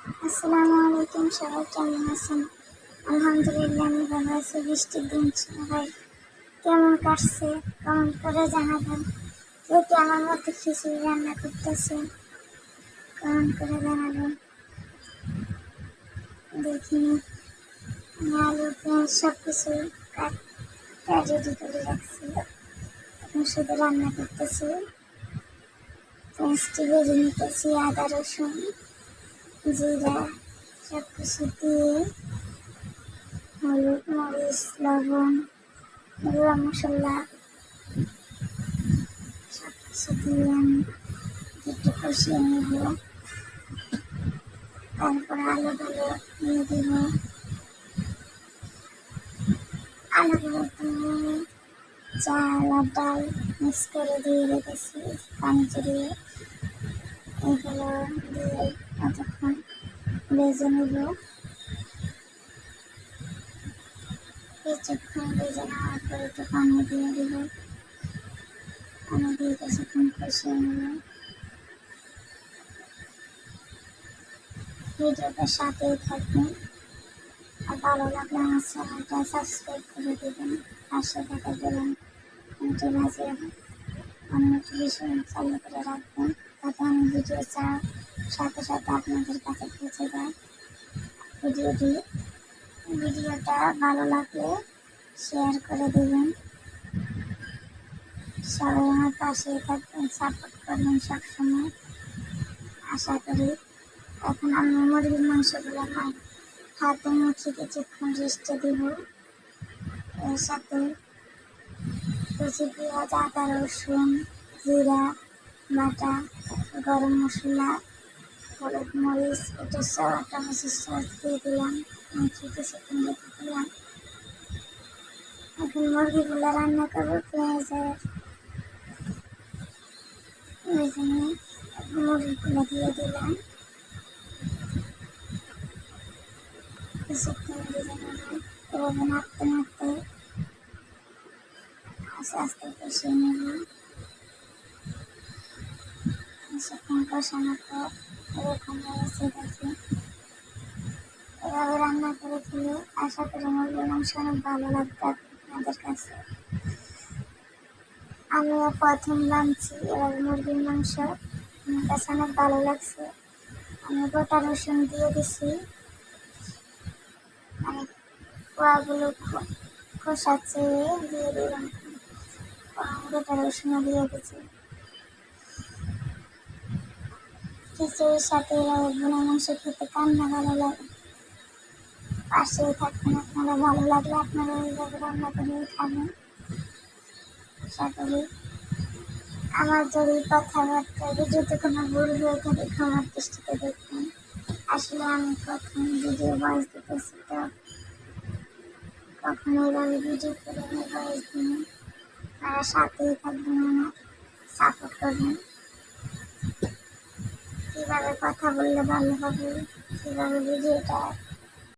আসসালামু আলাইকুম, সবাই কেমন আছেন? আলহামদুলিল্লাহ, আমি ভালো আছি। বৃষ্টির দিন সবাই কেমন কাটছে? কমেন্ট করে জানাবেন। যদি আমার মতো খিচুড়ি রান্না করতেছে কমেন্ট করে জানাবেন। দেখি আমি আলু, পেঁয়াজ সব কিছু রেডি করে রাখছি। এখন শুধু রান্না করতেছি। পেঁয়াজটি ভেজে নিতেছি, আদা, রসুন। জিরা সব কিছু দিয়ে হলুদ মরিচ, লবণ, গুঁড়া মশলা সব কিছু দিয়ে আমি একটু কষিয়ে নেব। তারপরে আলুগুলো দিয়ে দেব। আলুগুলো দিয়ে চাল আর ডাল মিক্স করে দিয়ে রেখেছি, পানি চড়িয়ে এগুলো দিয়ে ভেজে নেব কিছুক্ষণ ভেজে নেওয়ার পরে একটু পানি দিয়ে দেব। পানি দিয়ে কিছুক্ষণ কষিয়ে নেব ভিডিওটার সাথেই থাকবেন। আর ভালো লাগলে আমার চ্যানেলটা সাবস্ক্রাইব করে দেবেন। পাশে থাকা গেলাম ঘন্টি বাজিয়ে অন্য নোটিফিকেশন চালু করে রাখবেন। যাতে আমি ভিডিও চাও সাথে সাথে আপনাদের কাছে পৌঁছে যায়। ভিডিওটি, ভিডিওটা ভালো লাগলে শেয়ার করে দেবেন। সবাই আমার পাশে থাকবেন সাপোর্ট করবেন সবসময়। আশা করি এখন আমি মুরগির মাংসগুলো আমার হাতে মুখে কিছুক্ষণ রেস্টে দিব। এর সাথে কুচি পেঁয়াজ, আদা, রসুন, জিরা, বাটা, গরম মশলা হলুদ মরিচ এটা সব টমেটোর সস দিয়ে দিলাম। মুখে কিছুক্ষণ রেখে দিলাম। এখন মুরগিগুলো রান্না করব, পেঁয়াজের ওই মুরগিগুলো দিয়ে দিলাম। কিছুক্ষণ নাড়তে নাড়তে আস্তে আস্তে কষিয়ে নেব কিছুক্ষণ কষানোর পর দেখি এভাবে রান্না করে আশা করি মুরগির মাংস অনেক ভালো লাগবে আপনাদের কাছে আমিও প্রথম রাঁধছি এভাবে মুরগির মাংস আমার কাছে অনেক ভালো লাগছে আমি গোটা রসুন দিয়ে দিছি মানে পোয়াগুলো খোসাচ্ছে দিয়ে দিলাম গোটা রসুনও দিয়ে দিচ্ছি খিচুড়ির সাথে বোনা মাংস খেতে কান্না ভালো লাগে। পাশে থাকবেন আপনারা ভালো লাগলে আপনারা এইভাবে রান্না করে খাবেন। করি আমার যদি কথাবার্তা ভিডিওতে কোনো ভুল হয়ে থাকে, ক্ষমার দৃষ্টিতে দেখবেন। আসলে আমি প্রথম ভিডিও ভয়েস দিতেছি, তো কখনো এইভাবে ভিডিও করে আমি ভয়েস দিই আপনারা সাথেই থাকবেন, আমার সাপোর্ট করবেন। কীভাবে কথা বললে ভালো হবে কীভাবে ভিডিওটা